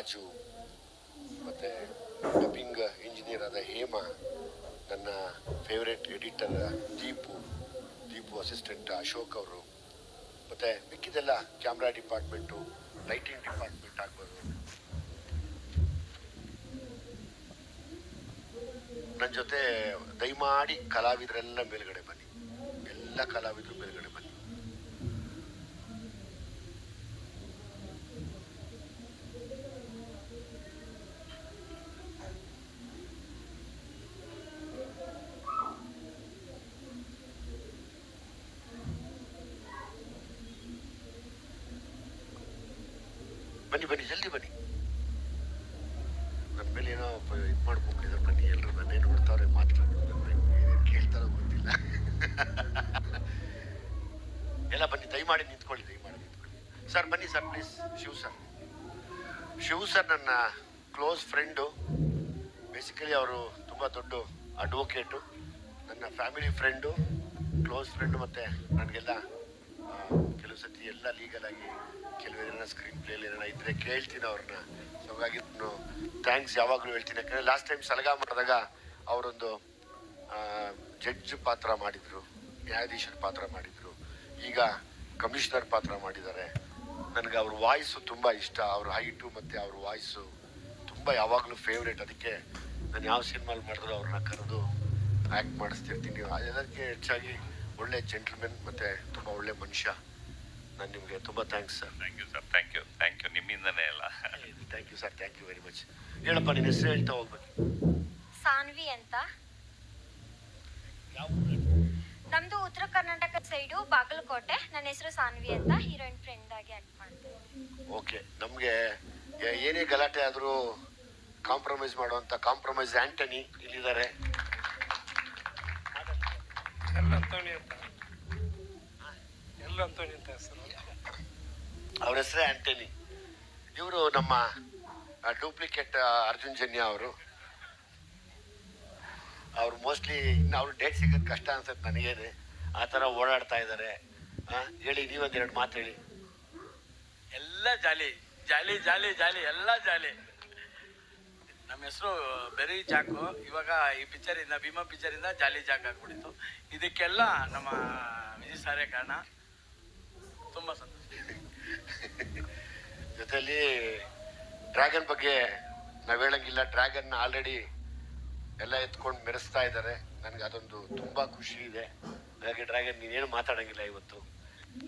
ರಾಜು ಮತ್ತು dubbing engineer ಆದ ಹೇಮ, ನನ್ನ favourite editor Deepu Deepu assistant Ashok ಅವರು. ಮತ್ತು ಮಿಕ್ಕಿದೆಲ್ಲ ಕ್ಯಾಮ್ರಾ ಡಿಪಾರ್ಟ್ಮೆಂಟು ಲೈಟಿಂಗ್ ಡಿಪಾರ್ಟ್ಮೆಂಟ್ ಆಗ್ಬೋದು. ನನ್ನ ಜೊತೆ ದಯಮಾಡಿ ಕಲಾವಿದರೆಲ್ಲ ಮೇಲ್ಗಡೆ ಬನ್ನಿ. ಎಲ್ಲ ಕಲಾವಿದರು ಮೇಲ್ಗಡೆ ಬನ್ನಿ. ಬನ್ನಿ, ಜಲ್ದಿ ಬನ್ನಿ. ನನ್ನ ಮೇಲೆ ಏನೋ ಇದು ಮಾಡ್ಕೊಂಡಿದ್ದಾರೆ ಬನ್ನಿ ಎಲ್ಲರೂ ನನ್ನೇ ನೋಡ್ತಾವ್ರೆ ಮಾತಾಡ್ತಾರೆ ಏನೇನು ಕೇಳ್ತಾರೋ ಗೊತ್ತಿಲ್ಲ. ಎಲ್ಲ ಬನ್ನಿ, ದಯಮಾಡಿ ನಿಂತ್ಕೊಳ್ಳಿ ದಯಮಾಡಿ ನಿಂತ್ಕೊಳ್ಳಿ. ಸರ್, ಬನ್ನಿ sir, please. Shiv sir. Shiv sir ನನ್ನ ಕ್ಲೋಸ್ ಫ್ರೆಂಡು. ಬೇಸಿಕಲಿ ಅವರು ತುಂಬ ದೊಡ್ಡ ಅಡ್ವೊಕೇಟು. ನನ್ನ ಫ್ಯಾಮಿಲಿ ಫ್ರೆಂಡು, ಕ್ಲೋಸ್ ಫ್ರೆಂಡು ಮತ್ತು ನನಗೆಲ್ಲ ಕೆಲವು ಸತಿ ಎಲ್ಲ ಲೀಗಲ್ ಆಗಿ ಕೆಲವು ಏನಾರ ಸ್ಕ್ರೀನ್ ಪ್ಲೇಲಿ ಏನಾರ ಇದ್ರೆ ಕೇಳ್ತೀನಿ ಅವ್ರನ್ನ ಸೊ ಹಾಗಾಗಿ ಥ್ಯಾಂಕ್ಸ್ ಯಾವಾಗಲೂ ಹೇಳ್ತೀನಿ. ಯಾಕಂದರೆ ಲಾಸ್ಟ್ ಟೈಮ್ ಸಲಗಾ ಮಾಡಿದಾಗ ಅವರೊಂದು ಜಡ್ಜ್ ಪಾತ್ರ ಮಾಡಿದರು, ನ್ಯಾಯಾಧೀಶರ ಪಾತ್ರ ಮಾಡಿದರು. ಈಗ ಕಮಿಷನರ್ ಪಾತ್ರ ಮಾಡಿದ್ದಾರೆ. ನನಗೆ ಅವ್ರ ವಾಯ್ಸು ತುಂಬ ಇಷ್ಟ. ಅವ್ರ ಹೈಟು ಮತ್ತು ಅವ್ರ ವಾಯ್ಸು ತುಂಬ ಯಾವಾಗಲೂ ಫೇವ್ರೇಟ್ ಅದಕ್ಕೆ ನಾನು ಯಾವ ಸಿನಿಮಾಲ್ ಮಾಡಿದ್ರು ಅವ್ರನ್ನ ಕರೆದು ಆ್ಯಕ್ಟ್ ಮಾಡಿಸ್ತಿರ್ತೀನಿ. ಅದಕ್ಕೆ ಹೆಚ್ಚಾಗಿ ಒಳ್ಳೆ ಜೆಂಟ್ಲ್ಮೆನ್ ಮತ್ತು ತುಂಬ ಒಳ್ಳೆ ಮನುಷ್ಯ. ನಾನು ನಿಮಗೆ ತುಂಬ thanks sir thank you sir thank you thank you ನಿಮ್ಮಿಂದನೇ ಎಲ್ಲ thank you sir thank you very much ಹೇಳಪ್ಪ ನಿನ್ನ ಹೆಸರು ಹೇಳ್ತಾ ಹೋಗ್ಬೇಕು. ಸಾನ್ವಿ ಅಂತ. ಯಾವ ನಮ್ದು ಉತ್ತರ ಕರ್ನಾಟಕ ಸೈಡು ಬಾಗಲಕೋಟೆ. ನನ್ನ ಹೆಸರು ಸಾನ್ವಿ ಅಂತ. ಹೀರೋಯಿನ್ ಫ್ರೆಂಡ್ ಆಗಿ ಆಕ್ಟ್ ಮಾಡ್ತೀನಿ ಓಕೆ ನಮಗೆ ಏನೇ ಗಲಾಟೆ ಆದರೂ ಕಾಂಪ್ರಮೈಸ್ ಮಾಡುವಂಥ ಕಾಂಪ್ರಮೈಸ್ ಆಂಟನಿ ಇಲ್ಲಿದ್ದಾರೆ. ಎಲ್ಲ ಅಂತ. ಎಲ್ಲ ಅಂತ ಹೆಸರು. ಅವ್ರ ಹೆಸರೇ ಆಂಟನಿ. ಇವರು ನಮ್ಮ ಡೂಪ್ಲಿಕೇಟ್ ಅರ್ಜುನ್ ಜನ್ಯ ಅವರು. ಅವ್ರು ಮೋಸ್ಟ್ಲಿ ಇನ್ನು ಅವ್ರು ಡೇಟ್ ಸಿಗೋದು ಕಷ್ಟ ಅನ್ಸುತ್ತೆ ನನಗೆ ಆ ಥರ ಓಡಾಡ್ತಾ ಇದ್ದಾರೆ ಹೇಳಿ, ನೀವೊಂದು ಎರಡು ಮಾತು ಹೇಳಿ. ಎಲ್ಲ ಜಾಲಿ ಜಾಲಿ ಜಾಲಿ ಜಾಲಿ, ಎಲ್ಲ ಜಾಲಿ. ನಮ್ಮ ಹೆಸರು ಬೆರಿ ಜಾಕು. ಇವಾಗ ಈ ಪಿಕ್ಚರಿಂದ ಭೀಮಾ ಪಿಕ್ಚರಿಂದ ಜಾಲಿ ಜಾಕ್ ಆಗ್ಬಿಟ್ಟಿತ್ತು. ಇದಕ್ಕೆಲ್ಲ ನಮ್ಮ ವಿಜಯ್ ಸಾರೇ ಕಾರಣ. ತುಂಬ ಸಂತೋಷ. ಜೊತೆಯಲ್ಲಿ ಡ್ರ್ಯಾಗನ್ ಬಗ್ಗೆ ನಾವು ಹೇಳಂಗಿಲ್ಲ. ಡ್ರ್ಯಾಗನ್ ಆಲ್ರೆಡಿ ಎಲ್ಲ ಎತ್ಕೊಂಡು ಮೆರೆಸ್ತಾ ಇದ್ದಾರೆ ನನಗೆ ಅದೊಂದು ತುಂಬ ಖುಷಿ ಇದೆ. ಹಾಗಾಗಿ ಡ್ರ್ಯಾಗನ್ ನೀನೇನು ಮಾತಾಡಂಗಿಲ್ಲ ಇವತ್ತು.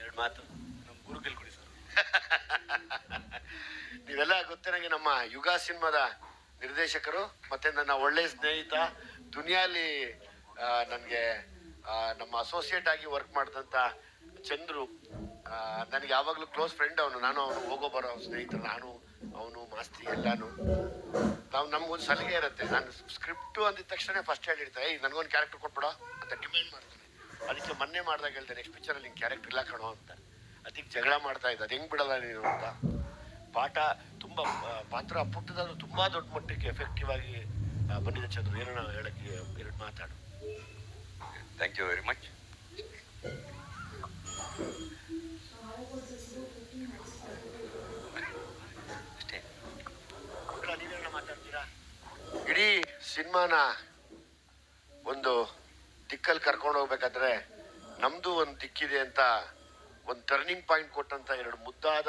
ಎರಡು ಮಾತು. ನಮ್ಮ ಗುರುಗಿಲ್ ಕೊಡಿ ಸರ್. ನೀವೆಲ್ಲ ಗೊತ್ತಿರಂಗೆ ನಮ್ಮ ಯುಗ ಸಿನಿಮಾದ ನಿರ್ದೇಶಕರು ಮತ್ತೆ ನನ್ನ ಒಳ್ಳೆ ಸ್ನೇಹಿತ ದುನಿಯಾಲಿ ನನಗೆ ನಮ್ಮ ಅಸೋಸಿಯೇಟ್ ಆಗಿ ವರ್ಕ್ ಮಾಡಿದಂಥ ಚಂದ್ರು ನನಗೆ ಯಾವಾಗಲೂ ಕ್ಲೋಸ್ ಫ್ರೆಂಡ್ ಅವನು. ನಾನು ಅವನು ಹೋಗೋ ಬರೋ ಸ್ನೇಹಿತರು, ನಾನು, ಅವನು, ಮಾಸ್ತಿ ಎಲ್ಲಾನು. ನಾವು ನಮಗೊಂದು ಸಲಿಗೆ ಇರುತ್ತೆ. ನಾನು ಸ್ಕ್ರಿಪ್ಟು ಅಂದಿದ ತಕ್ಷಣ ಫಸ್ಟ್ ಹೇಳಿರ್ತಾರೆ ಏಯ್, ನನಗೊಂದು ಕ್ಯಾರೆಕ್ಟರ್ ಕೊಟ್ಬಿಡ ಅಂತ ಡಿಮ್ಯಾಂಡ್ ಮಾಡ್ತಾನೆ. ಅದಕ್ಕೆ ಮೊನ್ನೆ ಮಾಡ್ದಾಗ ಹೇಳ್ದೆ ನೆಕ್ಸ್ಟ್ ಪಿಕ್ಚರಲ್ಲಿ ನಿಂಗೆ ಕ್ಯಾರೆಕ್ಟರ್ ಇಲ್ಲ ಕಣೋ ಅಂತ. ಅದಕ್ಕೆ ಜಗಳ ಮಾಡ್ತಾ ಇದ್ದ ಹೆಂಗೆ ಬಿಡಲ್ಲ ನೀನು ಅಂತ. ಪಾಠ ತುಂಬ ಪಾತ್ರ ಪುಟ್ಟದಾದ್ರೂ ತುಂಬ ದೊಡ್ಡ ಮಟ್ಟಕ್ಕೆ ಎಫೆಕ್ಟಿವ್ ಆಗಿ ಬಂದಿದೆ ಚಂದ್ರು. ಏನೋ ನಾವು ಹೇಳಕ್ಕೆ, ಎರಡು ಮಾತಾಡು. ಥ್ಯಾಂಕ್ ಯು ವೆರಿ ಮಚ್ ಅಷ್ಟೇ ಮಕ್ಕಳ ನೀವೇನ ಮಾತಾಡ್ತೀರಾ ಇಡೀ ಸಿನಿಮಾನ ಒಂದು ದಿಕ್ಕಲ್ಲಿ ಕರ್ಕೊಂಡು ಹೋಗ್ಬೇಕಾದ್ರೆ ನಮ್ದು ಒಂದು ದಿಕ್ಕಿದೆ ಅಂತ ಒಂದು ಟರ್ನಿಂಗ್ ಪಾಯಿಂಟ್ ಕೊಟ್ಟಂತ ಎರಡು ಮುದ್ದಾದ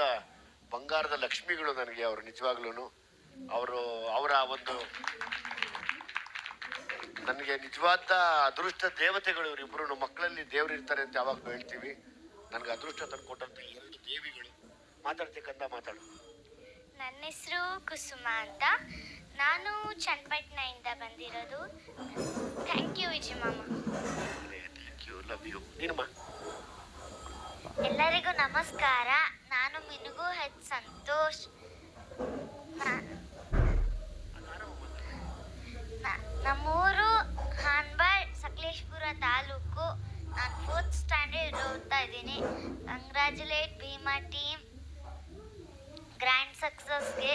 ಬಂಗಾರದ ಲಕ್ಷ್ಮಿಗಳು ನನಗೆ ಅವರು ನಿಜವಾಗ್ಲೂ ಅವರು ಅವರ ಒಂದು ನನಗೆ ನಿಜವಾದ ಅದೃಷ್ಟ ದೇವತೆಗಳು ಇವರಿಬ್ಬರು ಮಕ್ಕಳಲ್ಲಿ ದೇವರು ಇರ್ತಾರೆ ಅಂತ ಯಾವಾಗಲೂ ಹೇಳ್ತೀವಿ. ನನಗೆ ಅದೃಷ್ಟ ತಂದು ಕೊಟ್ಟಂತ ಎರಡು ದೇವಿಗಳು. ಮಾತಾಡ್ತಕ್ಕಂತ ಮಾತಾಡು. ನನ್ನ ಹೆಸರು ಕುಸುಮ ಅಂತ. ನಾನು ಚನ್ನಪಟ್ಟಣದಿಂದ ಬಂದಿರೋದು. ಥ್ಯಾಂಕ್ ಯು ವಿಜಯ ಮಾಮ. ಥ್ಯಾಂಕ್ ಯು ಲವ್ ಯು ನೀನಮ್ಮ ಎಲ್ಲರಿಗೂ ನಮಸ್ಕಾರ. ನಾನು ಮಿನುಗೂ ಹೆಚ್ ಸಂತೋಷ್. ನಮ್ಮೂರು ಹಾನ್ಬಾಳ್ ಸಕಲೇಶ್ಪುರ ತಾಲೂಕು. ನಾನು ಫೋರ್ತ್ ಸ್ಟ್ಯಾಂಡರ್ಡ್ ಓದ್ತಾ ಇದ್ದೀನಿ. ಕಂಗ್ರ್ಯಾಚುಲೇಟ್ ಭೀಮಾ ಟೀಮ್ ಗ್ರ್ಯಾಂಡ್ ಸಕ್ಸಸ್ಗೆ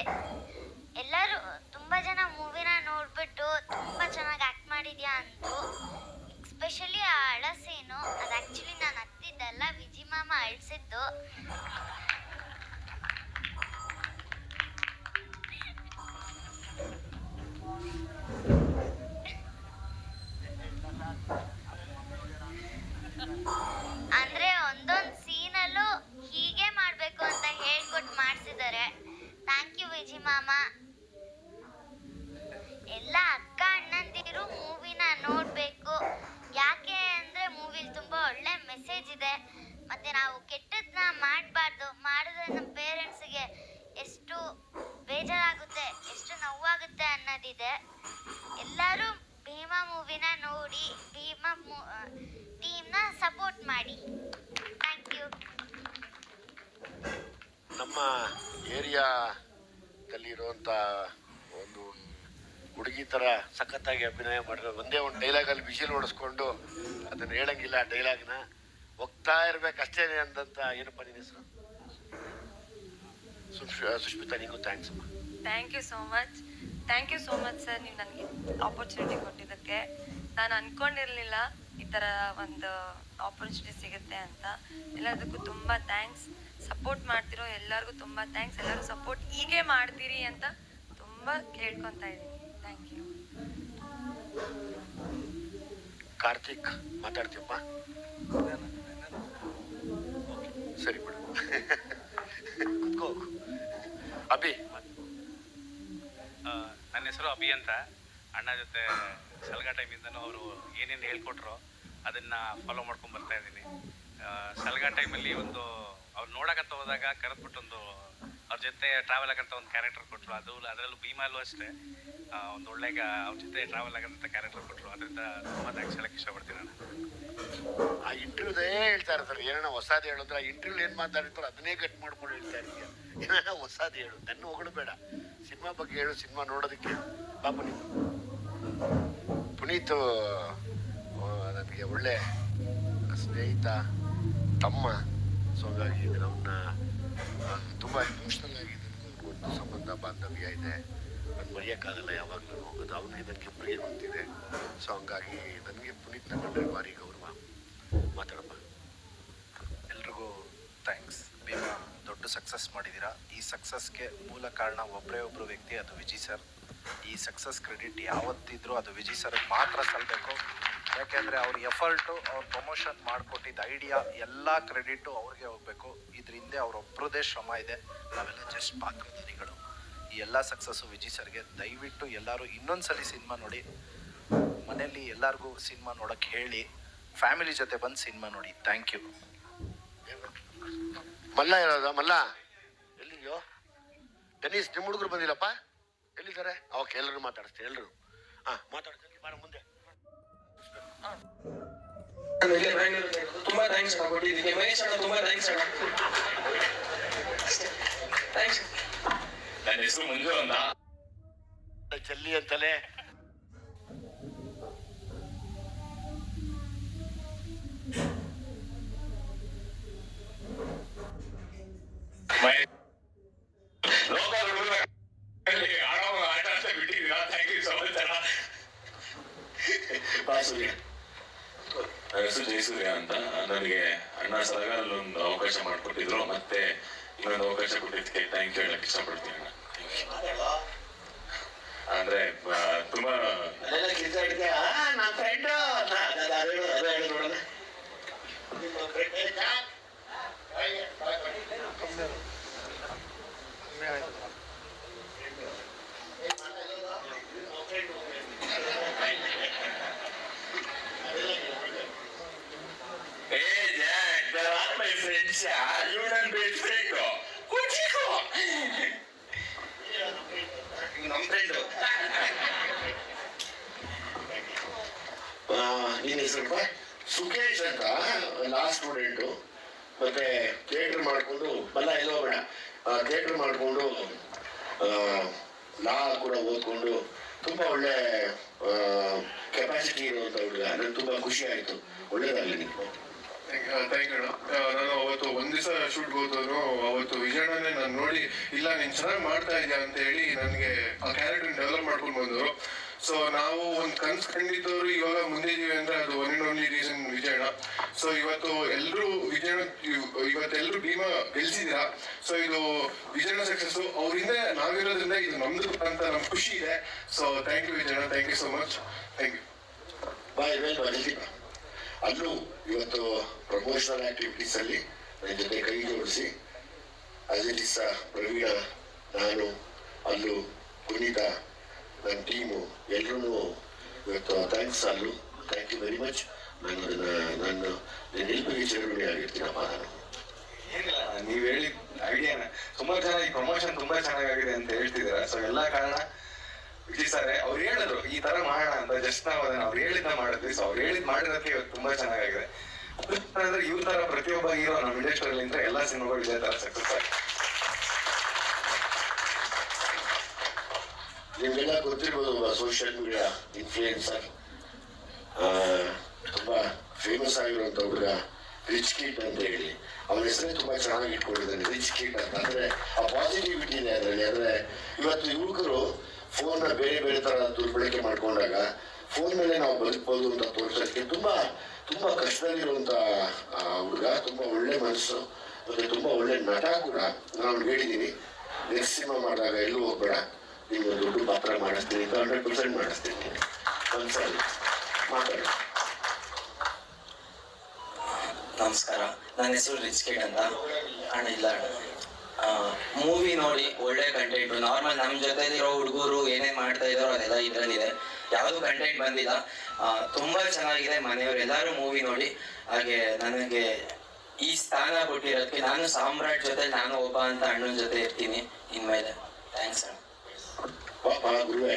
ಅಂತು ಎಸ್ಪೆಷಲಿ ಆ ಹಳಸೇನು ಅದು ಆ್ಯಕ್ಚುಲಿ ನಾನು ಹತ್ತಿದ್ದಲ್ಲ, ವಿಜಿ ಮಾಮ ಅಳಿಸಿದ್ದು. ಅಂದ್ರೆ ಒಂದೊಂದು ಸೀನಲ್ಲೂ ಹೀಗೆ ಮಾಡಬೇಕು ಅಂತ ಹೇಳ್ಕೊಟ್ಟು ಮಾಡ್ತಿದ್ದಾರೆ ಥ್ಯಾಂಕ್ ಯು ವಿಜಿ ಮಾಮ. ಎಲ್ಲ ನಾವು ಕೆಟ್ಟದನ್ನ ಮಾಡಬಾರ್ದು. ಮಾಡಿದ್ರೆ ನಮ್ಮ ಪೇರೆಂಟ್ಸಿಗೆ ಎಷ್ಟು ಬೇಜಾರಾಗುತ್ತೆ, ಎಷ್ಟು ನೋವಾಗುತ್ತೆ ಅನ್ನೋದಿದೆ. ಎಲ್ಲರೂ ಭೀಮಾ ಮೂವಿನ ನೋಡಿ, ಭೀಮಾ ಟೀಮ್ನ ಸಪೋರ್ಟ್ ಮಾಡಿ. ಥ್ಯಾಂಕ್ ಯು ನಮ್ಮ ಏರಿಯಾದಲ್ಲಿರುವಂಥ ಒಂದು ಹುಡುಗಿ ಥರ ಸಖತ್ತಾಗಿ ಅಭಿನಯ ಮಾಡಿರೋ ಒಂದೇ ಒಂದು ಡೈಲಾಗಲ್ಲಿ ವಿಷಲ್ ಓಡಿಸ್ಕೊಂಡು ಅದನ್ನು ಹೇಳಂಗಿಲ್ಲ ಆ ಡೈಲಾಗ್ನ ಹೋಗ್ತಾ ಇರ್ಬೇಕು ಅಷ್ಟೇ ಅಂದಂತ ಏನಪ್ಪ ನಿನ್ನ ಹೆಸರು? ಸುಷ್ಮಿತಾ ನಿಗೂ ಥ್ಯಾಂಕ್ಸ್ ಅಮ್ಮ. Thank you so much thank you so much sir ನೀವು ನನಗೆ ಆಪರ್ಚುನಿಟಿ ಕೊಟ್ಟಿದ್ದಕ್ಕೆ. ನಾನು ಅನ್ಕೊಂಡಿರ್ಲಿಲ್ಲ ಈ ಥರ ಒಂದು ಆಪರ್ಚುನಿಟಿ ಸಿಗುತ್ತೆ ಅಂತ. ಎಲ್ಲದಕ್ಕೂ ತುಂಬ ಥ್ಯಾಂಕ್ಸ್ ಸಪೋರ್ಟ್ ಮಾಡ್ತಿರೋ ಎಲ್ಲರಿಗೂ ತುಂಬ ಥ್ಯಾಂಕ್ಸ್ ಎಲ್ಲರೂ ಸಪೋರ್ಟ್ ಹೀಗೆ ಮಾಡ್ತೀರಿ ಅಂತ ತುಂಬ ಕೇಳ್ಕೊತಾ ಇದ್ದೀನಿ. ಥ್ಯಾಂಕ್ ಯು ಕಾರ್ತಿಕ್ ಮಾತಾಡ್ತೀಯಪ್ಪ ಸರಿ ಬಿಡು. ಅಭಿ. ನನ್ನ ಹೆಸರು ಅಭಿ ಅಂತ. ಅಣ್ಣ ಜೊತೆ ಸಲಗ ಟೈಮಿಂದನೂ ಅವರು ಏನೇನು ಹೇಳ್ಕೊಟ್ರು ಅದನ್ನು ಫಾಲೋ ಮಾಡ್ಕೊಂಡು ಬರ್ತಾ ಇದ್ದೀನಿ. ಸಲಗ ಟೈಮಲ್ಲಿ ಒಂದು ಅವ್ರು ನೋಡಕಂತ ಹೋದಾಗ ಕರೆದ್ಬಿಟ್ಟು ಒಂದು ಅವ್ರ ಜೊತೆ ಟ್ರಾವೆಲ್ ಆಗಂತ ಒಂದು ಕ್ಯಾರೆಕ್ಟರ್ ಕೊಟ್ಟರು ಅದು ಅದರಲ್ಲೂ ಭೀಮಾಲು ಅಷ್ಟೇ. ಒಂದು ಒಳ್ಳೆ ಅವ್ರ ಜೊತೆ ಟ್ರಾವೆಲ್ ಆಗಂತ ಕ್ಯಾರೆಕ್ಟರ್ ಕೊಟ್ಟರು ಅದರಿಂದ ತುಂಬ ಥ್ಯಾಂಕ್ಸ್ ಹೇಳಕ್ಕೆ ಇಷ್ಟಪಡ್ತೀನಿ ಅಣ್ಣ. ಆ ಇಂಟರ್ವ್ಯೂದೇ ಹೇಳ್ತಾ ಇರ್ತಾರೆ. ಏನೋ ಹೊಸಾದ್ ಹೇಳಿದ್ರೆ? ಆ ಇಂಟರ್ವ್ಯೂ ಏನು ಮಾತಾಡಿರ್ತಾರೆ ಅದನ್ನೇ ಕಟ್ ಮಾಡ್ಕೊಂಡು ಹೇಳ್ತಾ ಇರ್ತೀಯ ಏನೋ ಹೊಸಾದ್ ಹೇಳು? ನನ್ನ ಹೊಗಳಬೇಡ. ಸಿನಿಮಾ ಬಗ್ಗೆ ಹೇಳು, ಸಿನಿಮಾ ನೋಡೋದಕ್ಕೆ. ಬಾ ಪುನೀತ್. ಪುನೀತ್ ನನಗೆ ಒಳ್ಳೆ ಸ್ನೇಹಿತ, ತಮ್ಮ ಸೊ ಹಾಗಾಗಿ ಅವನ್ನ ತುಂಬ ಎಮೋಷ್ನಲ್ ಆಗಿ ಸಂಬಂಧ, ಬಾಂಧವ್ಯ ಇದೆ. ಅದು ಮರೆಯೋಕ್ಕಾಗಲ್ಲ ಯಾವಾಗಲೂ ಅವನಿಗೆ ಇದಕ್ಕೆ ಪ್ರಿಯ ಗೊತ್ತಿದೆ ಸೊ ಹಂಗಾಗಿ ನನಗೆ ಪುನೀತ್ ಕಂಡ್ರೆ ಭಾರಿ ಗೌರವ. ಮಾತಾಡಪ್ಪ. ಎಲ್ರಿಗೂ ಥ್ಯಾಂಕ್ಸ್ ನೀವು ದೊಡ್ಡ ಸಕ್ಸಸ್ ಮಾಡಿದ್ದೀರಾ ಈ ಸಕ್ಸಸ್ಗೆ ಮೂಲ ಕಾರಣ ಒಬ್ಬರೇ ಒಬ್ಬರು ವ್ಯಕ್ತಿ, ಅದು ವಿಜಯ್ ಸರ್ ಈ ಸಕ್ಸಸ್ ಕ್ರೆಡಿಟ್ ಯಾವತ್ತಿದ್ರೂ ಅದು ವಿಜಯ್ ಸರ್ ಮಾತ್ರ ಸಲ್ಲಬೇಕು ಯಾಕೆಂದರೆ ಅವ್ರ ಎಫರ್ಟು ಅವ್ರ ಪ್ರಮೋಷನ್ ಮಾಡಿಕೊಟ್ಟಿದ್ದ ಐಡಿಯಾ ಎಲ್ಲ ಕ್ರೆಡಿಟು ಅವ್ರಿಗೆ ಹೋಗಬೇಕು. ಇದ್ರ ಹಿಂದೆ ಅವರೊಬ್ಬರದೇ ಶ್ರಮ ಇದೆ. ನಾವೆಲ್ಲ ಜಸ್ಟ್ ಪಾತ್ರಧಾರಿಗಳು ಈ ಎಲ್ಲ ಸಕ್ಸಸ್ಸು ವಿಜಯ್ ಸರ್ಗೆ ದಯವಿಟ್ಟು ಎಲ್ಲರೂ ಇನ್ನೊಂದ್ಸಲಿ ಸಿನಿಮಾ ನೋಡಿ ಮನೆಯಲ್ಲಿ ಎಲ್ಲರಿಗೂ ಸಿನಿಮಾ ನೋಡಕ್ಕೆ ಹೇಳಿ ಫ್ಯಾಮಿಲಿ ಜೊತೆ ಬಂದು ಸಿನಿಮಾ ನೋಡಿ. ಥ್ಯಾಂಕ್ ಯು ಮಲ್ಲ ಇರೋದ ಮಲ್ಲ? ಎಲ್ಲಿದೆಯೋ? ಟೆನ್ನಿಸ್ ನಿಮ್ಮ ಹುಡುಗರು ಬಂದಿಲ್ಲಪ್ಪ? ಎಲ್ಲಿದ್ದಾರೆ? ಓಕೆ ಎಲ್ಲರೂ ಮಾತಾಡಿಸ್ತೀನಿ ಎಲ್ಲರೂ ಹಾಂ ಮಾತಾಡ್ತೀನಿ ಬಾರ ಮುಂದೆ. ನಾನು ಇಲ್ಲೇ ಬ್ಯಾಂಗ್ಳೂರಲ್ಲಿ ತುಂಬಾ ಥ್ಯಾಂಕ್ಸ್ ಅಣ್ಣ ಕೊಟ್ಟಿದ್ದೀನಿ ಮಹೇಶ್ ಅಣ್ಣ ತುಂಬಾ ಥ್ಯಾಂಕ್ಸ್ ಅಣ್ಣ. ಥ್ಯಾಂಕ್ಸ್ ನನ್ನ ಹೆಸರು ಮಂಜು ಅಂತ. ಜಲ್ಲಿ ಅಂತಲೇ. ಹೆಸರು ಜಯಸೂರ್ಯ ಅಂತ. ನನಗೆ ಅಣ್ಣ ಸಲಗಾಲ್ ಒಂದು ಅವಕಾಶ ಮಾಡಿಕೊಟ್ಟಿದ್ರು. ಮತ್ತೆ ಅವಕಾಶ ಕೊಟ್ಟಿದ್ದಕ್ಕೆ ಥ್ಯಾಂಕ್ ಯು ಇಷ್ಟಪಡ್ತೀನಿ ಅಣ್ಣ Thank ಅಂದ್ರೆ ತುಂಬಾ ಅದೆಲ್ಲ ಕಿತ್ತಾಡಿದೆ ನನ್ನ ಫ್ರೆಂಡ್ ನೋಡೋಣ ನಿಮ್ಮ ಫ್ರೆಂಡ್ ಏ Jack there are my friends you ನನ್ನ ಬೆಸ್ಟ್ ಫ್ರೆಂಡ್ ಕುಚಿಕೋ ನಮ್ಮ ಫ್ರೆಂಡು ನಿನ್ನ ಹೆಸರಪ್ಪ ಸುಖೇಶ್ ಅಂತ ಲಾಸ್ಟ್ ಸ್ಟೂಡೆಂಟು ಮತ್ತೆ ಥಿಯೇಟರ್ ಮಾಡಿಕೊಂಡು, ಬಲ್ಲ ಎಲ್ಲೋ ಬೇಡ. ಥಿಯೇಟರ್ ಮಾಡಿಕೊಂಡು ಲಾ ಕೂಡ ಓದ್ಕೊಂಡು ತುಂಬ ಒಳ್ಳೆ ಕೆಪಾಸಿಟಿ ಇರುವಂಥ ಹುಡುಗ. ನನಗೆ ತುಂಬ ಖುಷಿ ಆಯ್ತು. ಒಳ್ಳೇದಾಗಲಿ ಯು ನಾನು ಅವತ್ತು ಒಂದ್ ದಿವಸ ಶೂಟ್ ಹೋದ್ರು ಅವತ್ತು ವಿಜಯಣ್ಣನೇ ನಾನು ನೋಡಿ, ಇಲ್ಲ, ನೀನ್ ಚೆನ್ನಾಗಿ ಮಾಡ್ತಾ ಇದ್ದೀಯ ಅಂತ ಹೇಳಿ, ನನಗೆ ಆ ಕ್ಯಾರೆಕ್ಟರ್ ಡೆವಲಪ್ ಮಾಡ್ಕೊಂಡು ಬಂದರು. ಸೊ ನಾವು ಒಂದು ಕನ್ಸ್ ಕಂಡಿದ್ದವರು ಇವಾಗ ಮುಂದೆ ಇದೀವಿ ಅಂದ್ರೆ ಅದು one and only reason Vijayanna so ಇವತ್ತು ಎಲ್ಲರೂ ಇವತ್ತು ಇವತ್ತೆಲ್ಲರೂ ಭೀಮಾ ಗೆಲ್ಸಿದ್ದೀರಾ ಸೊ ಇದು ವಿಜಯಣ ಸಕ್ಸಸ್ ಅವರಿಂದ ನಾವಿರೋದ್ರಿಂದ ಇದು ನಮ್ದು ಅಂತ ನಮ್ಗೆ ಖುಷಿ ಇದೆ. So thank you Vijayanna thank you so much thank you bye well ಜಲ್ದಿ ಬಾ ಅಲ್ಲೂ ಇವತ್ತು ಪ್ರಮೋಷನಲ್ ಆಕ್ಟಿವಿಟೀಸ್ ಅಲ್ಲಿ ನನ್ನ ಜೊತೆ ಕೈ ಜೋಡಿಸಿ ಅಜಿಟಿಸ ಪ್ರವೀಣ, ನಾನು, ಅಲ್ಲೂ ಪುನೀತ ನನ್ನ ಟೀಮು ಎಲ್ಲರೂ ಇವತ್ತು ಥ್ಯಾಂಕ್ಸ್ ಅಲ್ಲು ಥ್ಯಾಂಕ್ ಯು ವೆರಿ ಮಚ್ ನಾನು ನಾನು ಆಗಿರ್ತೀನಪ್ಪ ಏನಿಲ್ಲ, ನೀವು ಹೇಳಿ ಐಡಿಯಾನ ತುಂಬಾ ಚೆನ್ನಾಗಿ ಪ್ರಮೋಷನ್ ತುಂಬಾ ಚೆನ್ನಾಗಿದೆ ಅಂತ ಹೇಳ್ತಿದ್ದೀರಾ. ಸೊ ಎಲ್ಲಾ ಕಾರಣ ವಿಜಯ್ ಸರ್, ಅವ್ರು ಹೇಳಿದ್ರು, ಈ ತರ ಮಾಡೋಣ ಅಂತ. ಜಸ್ಟ್ ನಾವು ಅದನ್ನ, ಅವ್ರು ಹೇಳಿದ್ನ ಮಾಡಿದ್ವಿ. ಸೊ ಅವ್ರು ಹೇಳಿದ್ ಮಾಡಿರೋದಕ್ಕೆ ಇವತ್ತು ತುಂಬಾ ಚೆನ್ನಾಗಿದೆ ಅಂದ್ರೆ ಇವ್ರ ತರ ಪ್ರತಿಯೊಬ್ಬ ಹೀರೋ ನಮ್ಮ ಇಂಡಸ್ಟ್ರಿಯಲ್ಲಿ ಎಲ್ಲಾ ಸಿನಿಮಾಗಳು ಇದೇ ತರ ಸಕ್ಸಸ್ ಆಗಿದೆ. ನಿಮ್ಗೆಲ್ಲ ಗೊತ್ತಿರ್ಬೋದು ಸೋಷಿಯಲ್ ಮೀಡಿಯಾ ಇನ್ಫ್ಲೂಯೆನ್ಸರ್ ತುಂಬಾ ಫೇಮಸ್ ಆಗಿರುವಂತ ಹುಡುಗ ರಿಚ್ ಕಿಟ್ ಅಂತ ಹೇಳಿ. ಅವನ ಹೆಸರೇ ತುಂಬಾ ಚೆನ್ನಾಗಿ ಇಟ್ಕೊಂಡಿದ್ದಾನೆ ರಿಚ್ ಕಿಟ್ ಅಂತ. ಅಂದ್ರೆ ಆ ಪಾಸಿಟಿವಿಟಿ ಇದೆ ಅದರಲ್ಲಿ. ಅಂದ್ರೆ ಇವತ್ತು ಯುವಕರು ಫೋನ್ ಬೇರೆ ಬೇರೆ ತರ ದುರ್ಬಳಕೆ ಮಾಡ್ಕೊಂಡಾಗ ಫೋನ್ ಮೇಲೆ ನಾವು ಬದುಕ್ಬೋದು ಅಂತ ತೋರಿಸೋದಕ್ಕೆ ತುಂಬಾ ತುಂಬಾ ಕಷ್ಟದಲ್ಲಿರುವಂತ ಹುಡುಗ, ತುಂಬಾ ಒಳ್ಳೆ ಮನಸ್ಸು ಮತ್ತೆ ತುಂಬಾ ಒಳ್ಳೆ ನಟ ಕೂಡ ನಾನು ಹೇಳಿದ್ದೀನಿ ನೆಕ್ಸ್ಟ್ ಸಿನಿಮಾ ಮಾಡಿದಾಗ ಎಲ್ಲೂ ಹೋಗ್ಬೇಡ. ದುಡ್ಡು ಪಾತ್ರ ಮಾಡಿಸ್ತೀನಿ ಹಂಡ್ರೆಡ್ ಪರ್ಸೆಂಟ್ ಮಾಡಿಸ್ತೀನಿ ನಮಸ್ಕಾರ. ನನ್ನ ಹೆಸರು ರಿಚ್ ಕೇಟ್ ಅಂತ. ಅಣ್ಣ, ಇಲ್ಲ ಮೂವಿ ನೋಡಿ ಒಳ್ಳೆ ಕಂಟೆಂಟ್ ನಾರ್ಮಲ್ ನಮ್ಮ ಇರೋ ಹುಡುಗರು ಏನೇನ್ ಮಾಡ್ತಾ ಇದಾರೋ ಅದೆಲ್ಲ ಇದ್ರಲ್ಲಿದೆ ಯಾವುದು ಕಂಟೆಂಟ್ ಬಂದಿಲ್ಲ. ತುಂಬಾ ಚೆನ್ನಾಗಿದೆ ಮನೆಯವರು. ಎಲ್ಲರೂ ಮೂವಿ ನೋಡಿ. ಹಾಗೆ ನನಗೆ ಈ ಸ್ಥಾನ ಕೊಟ್ಟಿರೋದಕ್ಕೆ ನಾನು ಸಾಮ್ರಾಟ್ ಜೊತೆ, ನಾನು ಒಬ್ಬ ಅಂತ ಅಣ್ಣನ ಜೊತೆ ಇರ್ತೀನಿ. ಇನ್ಮೇಲೆ. ಥ್ಯಾಂಕ್ಸ್ ಅಣ್ಣ. ಪಾಪ ಗುರುವೆ